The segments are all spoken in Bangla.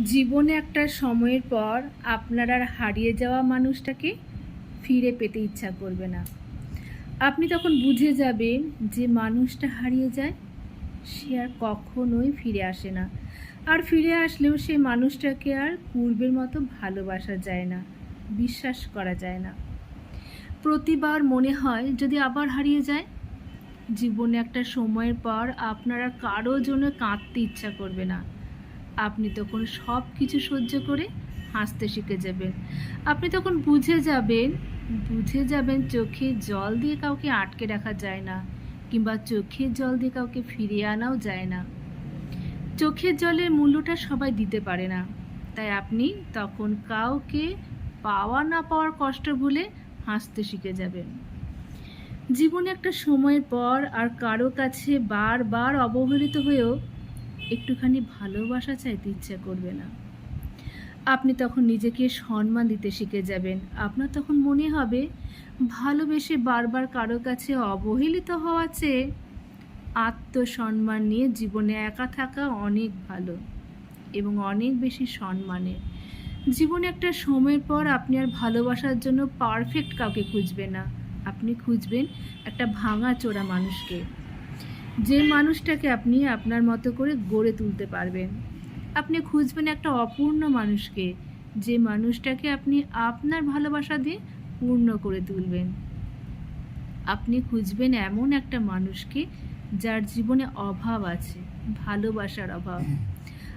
জীবনে একটা সময়ের পর আপনার আর হারিয়ে যাওয়া মানুষটাকে ফিরে পেতে ইচ্ছা করবে না। আপনি তখন বুঝে যাবেন যে মানুষটা হারিয়ে যায়, সে আর কখনোই ফিরে আসে না। আর ফিরে আসলেও সে মানুষটাকে আর পূর্বের মতো ভালোবাসা যায় না, বিশ্বাস করা যায় না। প্রতিবার মনে হয় যদি আবার হারিয়ে যায়, জীবনে একটা সময়ের পর আপনারা কারও জন্য কাঁদতে ইচ্ছা করবে না। আপনি তখন সব কিছু সহ্য করে হাসতে শিখে যাবেন। আপনি তখন বুঝে যাবেন বুঝে যাবেন চোখে জল দিয়ে কাউকে আটকে রাখা যায় না কিংবা চোখের জল দিয়ে কাউকে ফিরিয়ে আনাও যায় না। চোখের জলের মূল্যটা সবাই দিতে পারে না। তাই আপনি তখন কাউকে পাওয়া না পাওয়ার কষ্ট ভুলে হাসতে শিখে যাবেন। জীবনে একটা সময়ের পর আর কারও কাছে বারবার অবহেলিত হয়েও একটুখানি ভালোবাসা চাইতে ইচ্ছা করবে না। আপনি তখন নিজেকে সম্মান দিতে শিখে যাবেন। আপনার তখন মনে হবে, ভালোবেসে বারবার কারও কাছে অবহেলিত হওয়া চেয়ে আত্মসম্মান নিয়ে জীবনে একা থাকা অনেক ভালো এবং অনেক বেশি সম্মানের। জীবনে একটা সময়ের পর আপনি আর ভালোবাসার জন্য পারফেক্ট কাউকে খুঁজবেন না। আপনি খুঁজবেন একটা ভাঙা চোরা মানুষকে। যে মানুষটাকে আপনি আপনার মতো করে গড়ে তুলতে পারবেন। আপনি খুঁজবেন একটা অপূর্ণ মানুষকে, যে মানুষটাকে আপনি আপনার ভালোবাসা দিয়ে পূর্ণ করে তুলবেন। আপনি খুঁজবেন এমন একটা মানুষকে যার জীবনে অভাব আছে, ভালোবাসার অভাব।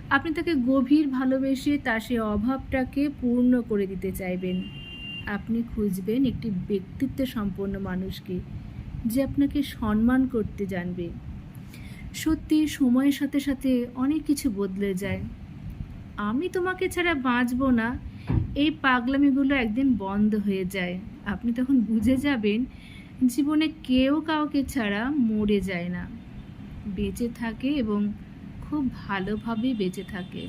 আপনি তাকে গভীর ভালোবেসে তার সেই অভাবটাকে পূর্ণ করে দিতে চাইবেন। আপনি খুঁজবেন একটি ব্যক্তিত্ব সম্পন্ন মানুষকে যে আপনাকে সম্মান করতে জানবে। সত্যি সময়ের সাথে সাথে অনেক কিছু বদলে যায়। আমি তোমাকে ছাড়া বাঁচবো না। এই পাগলামিগুলো একদিন বন্ধ হয়ে যায়। আপনি তখন বুঝে যাবেন, জীবনে কেউ কাউকে ছাড়া মরে যায় না। বেঁচে থাকে এবং খুব ভালোভাবে বেঁচে থাকে।